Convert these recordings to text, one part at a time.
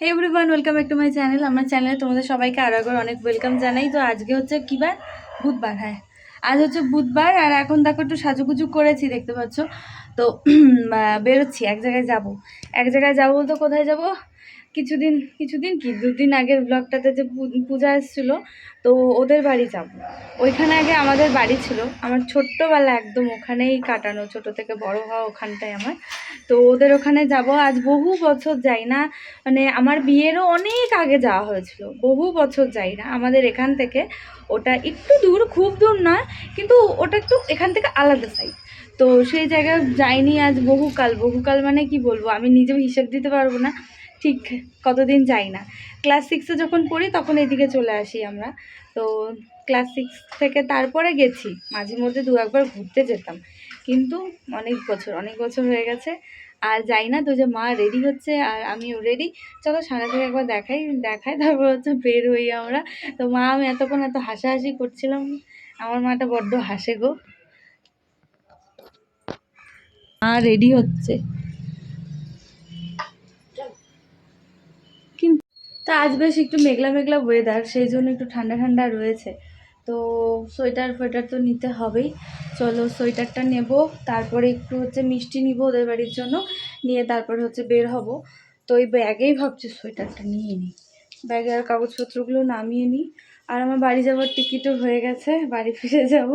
Hey everyone welcome back to my channel আমার চ্যানেলে তোমাদের সবাইকে আরও একবার অনেক ওয়েলকাম জানাই। তো আজকে হচ্ছে কী বার? বুধবার হ্যাঁ। আজ হচ্ছে বুধবার আর এখন দেখো একটু সাজুগুজু করেছি, দেখতে পাচ্ছ। তো বেরোচ্ছি, এক জায়গায় যাব। এক জায়গায় যাব বলতে কোথায় যাব? কিছুদিন কিছুদিন কি, দুদিন আগের ব্লগটাতে যে পূজা এসেছিল, তো ওদের বাড়ি যাব। ওইখানে আগে আমাদের বাড়ি ছিল। আমার ছোট্টবেলা একদম ওখানেই কাটানো, ছোট থেকে বড় হওয়া ওখানটায় আমার। তো ওদের ওখানে যাব। আজ বহু বছর যাই না মানে আমার বিয়েরও অনেক আগে যাওয়া হয়েছিল। বহু বছর যাই না। আমাদের এখান থেকে ওটা একটু দূর, খুব দূর নয়, কিন্তু ওটা একটু এখান থেকে আলাদা সাইড তো সেই জায়গায় যাইনি আজ বহুকাল। বহুকাল মানে কি বলব? আমি নিজেও হিসেব দিতে পারব না। ঠিক কতদিন যাই না। ক্লাস সিক্সে যখন পড়ি তখন এদিকে চলে আসি আমরা। তো ক্লাস সিক্স থেকে তারপরে গেছি, মাঝে মধ্যে দু একবার ঘুরতে যেতাম। কিন্তু অনেক বছর অনেক বছর হয়ে গেছে, আর যাই না তো যে মা রেডি হচ্ছে আর আমিও রেডি চলো থেকে একবার দেখাই দেখাই, তারপর হচ্ছে বের হই আমরা। তো মা, আমি এতক্ষণ এত হাসাহাসি করছিলাম, আমার মাটা বড্ড হাসে গো। মা রেডি হচ্ছে। তা আজ বেশ একটু মেঘলা মেঘলা ওয়েদার সেই জন্য একটু ঠান্ডা ঠান্ডা রয়েছে। তো সোয়েটার ফোয়েটার তো নিতে হবেই। চলো সোয়েটারটা নেব, তারপরে একটু হচ্ছে মিষ্টি নিব ওদের বাড়ির জন্য, নিয়ে তারপরে হচ্ছে বের হব। তো ওই ব্যাগেই ভাবছি সোয়েটারটা নিয়ে নিই। ব্যাগে আর কাগজপত্রগুলো নামিয়ে নিই। আর আমার বাড়ি যাওয়ার টিকিটও হয়ে গেছে, বাড়ি ফিরে যাব।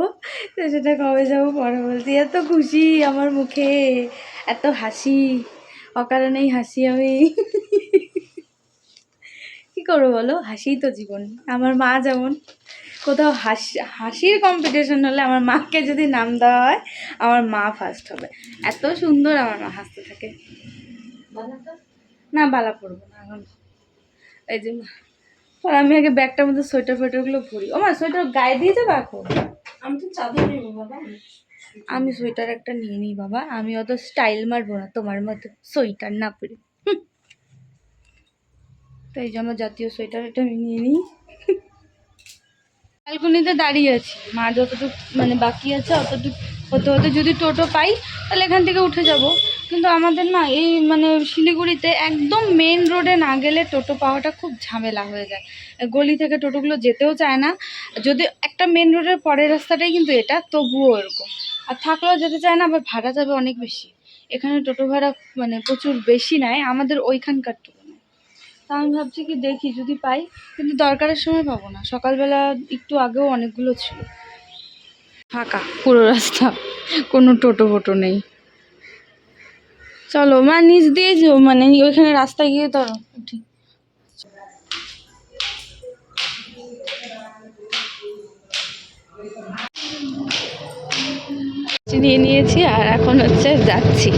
তো সেটা কবে যাব পরে বলছি। এত খুশি আমার মুখে, এত হাসি। অকারণেই হাসি আমি। কি করব বলো? হাসিই তো জীবন। আমার মা যেমন কোথাও হাসি হাসির কম্পিটিশন হলে আমার মাকে যদি নাম দেওয়া হয় আমার মা ফার্স্ট হবে। এত সুন্দর আমার মা হাসতে থাকে। না বালা পরবো না এখন। এই যে মা আর আমি আগে ব্যাগটার মধ্যে সোয়েটার ফোয়েটারগুলো ভরি। ও মা সোয়েটার গায়ে দিয়ে যাবে এখন? আমি তো চাদর নেব বাবা। আমি সোয়েটার একটা নিয়ে নিই বাবা। আমি অত স্টাইল মারবো না তোমার মতো সোয়েটার না পরে। হুম। তো এই যে জাতীয় সোয়েটার এটা নিয়ে নিই। ব্যালকনিতে দাঁড়িয়ে আছি। মা যতটুকু মানে বাকি আছে অতটুকু হতে হতে যদি টোটো পাই, তাহলে এখান থেকে উঠে যাব। কিন্তু আমাদের না এই মানে শিলিগুড়িতে একদম মেন রোডে না গেলে টোটো পাওয়াটা খুব ঝামেলা হয়ে যায়। গলি থেকে টোটোগুলো যেতেও চায় না। যদি একটা মেন রোডের পরের রাস্তাটাই কিন্তু এটা, তবুও এরকম আর থাকলেও যেতে চায় না, আবার ভাড়া যাবে অনেক বেশি। এখানে টোটো ভাড়া মানে প্রচুর বেশি নেয়। আমাদের ওইখানকার তুলনায় তা আমি ভাবছি কি দেখি, যদি পাই। কিন্তু দরকারের সময় পাবো না। সকালবেলা একটু আগেও অনেকগুলো ছিল। ফাঁকা। পুরো রাস্তা। কোনো টোটো ফোটো নেই। চলো, মা নিচ দিয়ে মানে ওইখানে রাস্তায় গিয়ে ধরো, উঠি। নিয়ে নিয়েছি আর এখন হচ্ছে যাচ্ছি।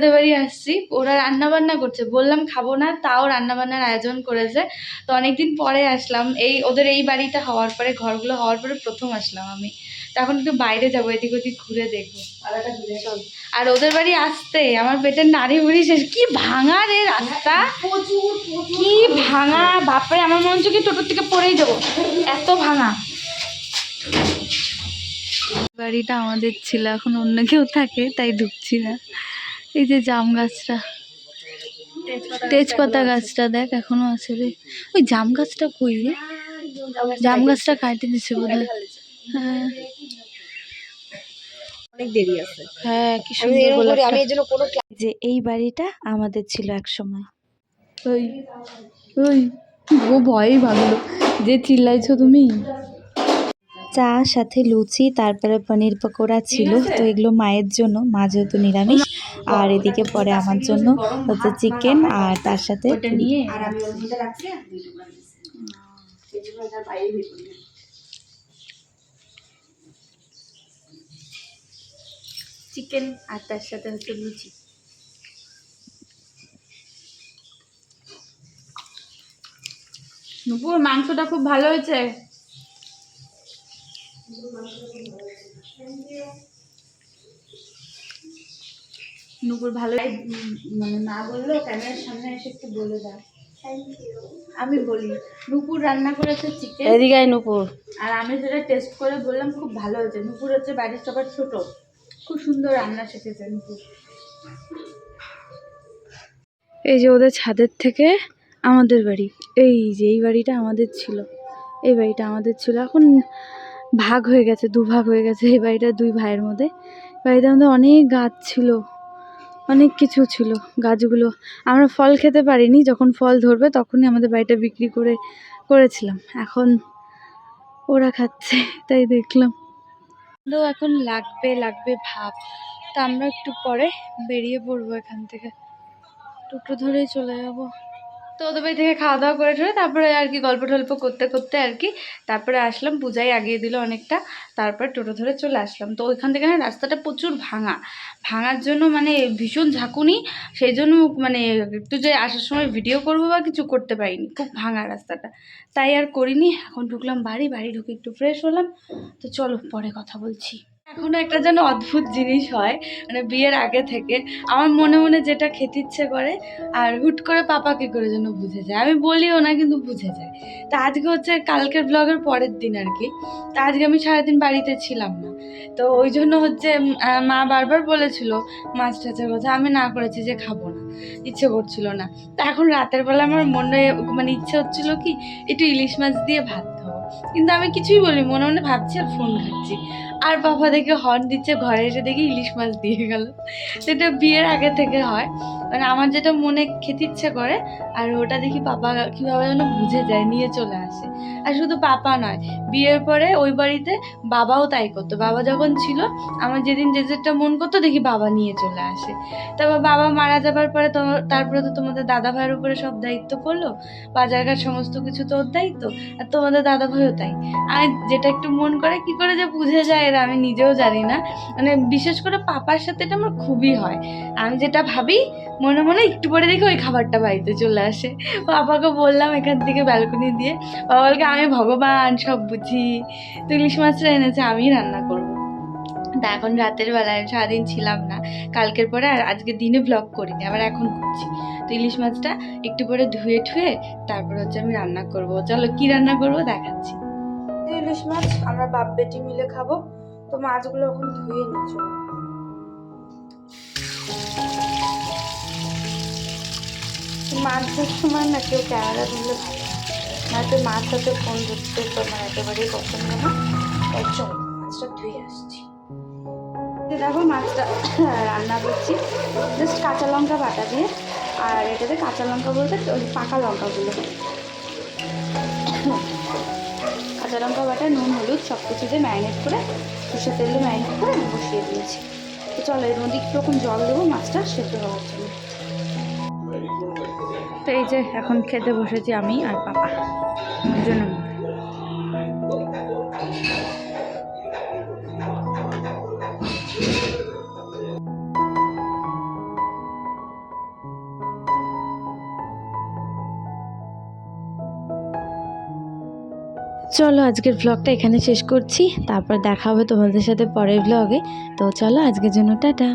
যাদের বাড়ি আসছি। ওরা রান্না বান্না করছে। বললাম খাব না। তাও রান্না বান্নার আয়োজন করেছে। তো অনেকদিন পরে আসলাম। এই ওদের এই বাড়িটা হওয়ার পরে ঘরগুলো হওয়ার পরে প্রথম আসলাম আমি। তো এখন একটু বাইরে যাব এদিক ওদিক ঘুরে দেখব। আর ওদের বাড়ি আসতে আমার পেটের নাড়ি বুড়ি শেষ। কি ভাঙা রে রাস্তা! কি ভাঙা! বাপরে আমার মনে হচ্ছে কি টোটোর থেকে পড়েই যাব। এত ভাঙা। বাড়িটা আমাদের ছিল এখন অন্য কেউ থাকে তাই ঢুকছি না। এই যে জাম গাছটা। তেজপাতা গাছটা দেখ এখনও আছে রে। ওই জাম গাছটা কই রে? জাম গাছটা কাটে দিছে বোধ হ্যাঁ। অনেক দেরি হ্যাঁ কি সুন্দর এরকম গোলাপটা। করি আমি এই জন্য কোনো যে এই বাড়িটা আমাদের ছিল এক সময়। ওই ওই ও ভয়ই ভাগলো যে চিল্লাইছো তুমি? চা সাথে লুচি তারপরে পনির পকোড়া ছিল। তো এগুলো মায়ের জন্য মা যেহেতু নিরামিষ। আর এদিকে পরে আমার জন্য হচ্ছে চিকেন আর তার সাথে পুরি। আর আমি ওই দুইটা রাখছি আর দুইটা বানিয়েছি এই জন্য এটার বাইরে বের করি না। চিকেন আর তার সাথে হচ্ছে লুচি। নুপুর মাংসটা খুব ভালো হয়েছে। নুপুর ভালো মানে না বললেও ক্যামেরার সামনে এসে একটু বলে দাও। থ্যাংক আমি বলি নুপুর রান্না করেছে চিকেন এদিকে নুপুর। আর আমি যেটা টেস্ট করে বললাম খুব ভালো হয়েছে। নুপুর হচ্ছে বাড়ির সবার ছোট। খুব সুন্দর রান্না শিখেছে নুপুর। এই যে ওদের ছাদের থেকে আমাদের বাড়ি। এই যে এই বাড়িটা আমাদের ছিল। এই বাড়িটা আমাদের ছিল। এখন ভাগ হয়ে গেছে দুভাগ হয়ে গেছে। এই বাড়িটা দুই ভাইয়ের মধ্যে। বাড়িটার মধ্যে অনেক গাছ ছিল। অনেক কিছু ছিল, গাছগুলো। আমরা ফল খেতে পারিনি, যখন ফল ধরবে তখনই আমাদের বাড়িটা বিক্রি করে, করেছিলাম। এখন ওরা খাচ্ছে, তাই দেখলাম। তো এখন লাগবে লাগবে ভাব তা আমরা একটু পরে বেরিয়ে পড়ব এখান থেকে। টোটো ধরেই চলে যাব। তো ওদের বাড়ি থেকে খাওয়া দাওয়া করে ঠরে তারপরে আর কি গল্প টল্প করতে করতে আর কি তারপরে আসলাম, পূজাই আগিয়ে দিল অনেকটা, তারপরে টোটো ধরে চলে আসলাম। তো ওইখান থেকে না রাস্তাটা প্রচুর ভাঙা, ভাঙার জন্য মানে ভীষণ ঝাঁকুনি, সেই জন্য মানে একটু যে আসার সময় ভিডিও করব বা কিছু করতে পারিনি, খুব ভাঙা রাস্তাটা। তাই আর করিনি, এখন ঢুকলাম বাড়ি বাড়ি ঢুকে একটু ফ্রেশ হলাম। তো চলো পরে কথা বলছি। এখনও একটা যেন অদ্ভুত জিনিস হয় মানে বিয়ের আগে থেকে। আমার মনে মনে যেটা খেতে ইচ্ছে করে, আর হুট করে পাপাকে করে যেন বুঝে যায়। আমি বলিও না, কিন্তু বুঝে যায়। তা আজকে হচ্ছে কালকের ব্লগের পরের দিন আর কি। তা আজকে আমি সারাদিন বাড়িতে ছিলাম না। তো ওই জন্য হচ্ছে মা বারবার বলেছিল, মাছ টাছের কথা আমি না করেছি যে খাব না। ইচ্ছে করছিল না। তা এখন রাতের বেলা আমার মনে মানে ইচ্ছে হচ্ছিল কি, একটু ইলিশ মাছ দিয়ে ভাত খাব। কিন্তু আমি কিছুই বলি মনে মনে ভাবছি আর ফোন খাচ্ছি আর বাবা দেখে হর্ন দিচ্ছে, ঘরে এসে দেখি ইলিশ মাছ দিয়ে গেল। সেটা বিয়ের আগে থেকে হয়। মানে আমার যেটা মনে খেতে ইচ্ছে করে, আর ওটা দেখি পাপা কীভাবে যেন বুঝে যায়, নিয়ে চলে আসে। আর শুধু পাপা নয় বিয়ের পরে ওই বাড়িতে বাবাও তাই করতো। বাবা যখন ছিল, আমার যেদিন যে যেটা মন করতো, দেখি বাবা নিয়ে চলে আসে। তারপর বাবা মারা যাবার পরে তোমার তারপরে তো তোমাদের দাদা ভাইয়ের উপরে সব দায়িত্ব পড়ল। বাজারঘাট সমস্ত কিছু তো ওর দায়িত্ব, আর তোমাদের দাদা ভাইও তাই। আমি যেটা একটু মন করে, কি করে যে বুঝে যায় এরা, আমি নিজেও জানি না। মানে বিশেষ করে পাপার সাথে এটা আমার খুবই হয়। আমি যেটা ভাবি, মনে মনে একটু পরে দেখি ওই খাবারটা বাড়িতে চলে আসে। পাপাকে বললাম এখান থেকে ব্যালকনি দিয়ে, বাবা বলকে আমি ভগবান, সব তো ইলিশ মাছটা এনেছে আমি রান্না করব। তা এখন রাতের বেলায়, সারাদিন ছিলাম না। কালকের পরে আর আজকে দিনে ব্লগ করিনি, আবার এখন করছি। তো ইলিশ মাছটা একটু পরে ধুয়ে ঠুয়ে তারপর হচ্ছে আমি রান্না করব। চলো কি রান্না করব দেখাচ্ছি। ইলিশ মাছ আমরা বাপ বেটি মিলে খাব। তো মাছগুলো এখন ধুয়ে নিচ্ছ মাছ ধরার সময় না কেউ ক্যামেরা ধরলে ভালো নয়তো মাছ সাথে ফোন ধরতে তো আমার একেবারেই পছন্দ না, তাই চলো, মাছটা ধুয়ে আসছি। দেখো মাছটা রান্না করছি। জাস্ট কাঁচা লঙ্কা বাটা দিয়ে, আর এটাতে কাঁচা লঙ্কা বলতে ওই পাকা লঙ্কাগুলো। কাঁচা লঙ্কা বাটা, নুন, হলুদ সব কিছু দিয়ে ম্যারিনেট করে সর্ষের তেল দিয়ে ম্যারিনেট করে বসিয়ে দিয়েছি। তো চলো, এর মধ্যে একটু রকম জল দেবো, মাছটা সেদ্ধ হওয়ার জন্য। তো এই যে এখন খেতে বসেছি আমি আর পাপা মিলে। চলো আজকের ব্লগটা এখানে শেষ করছি, তারপর দেখা হবে তোমাদের সাথে পরের ব্লগে তো চলো আজকের জন্য টাটা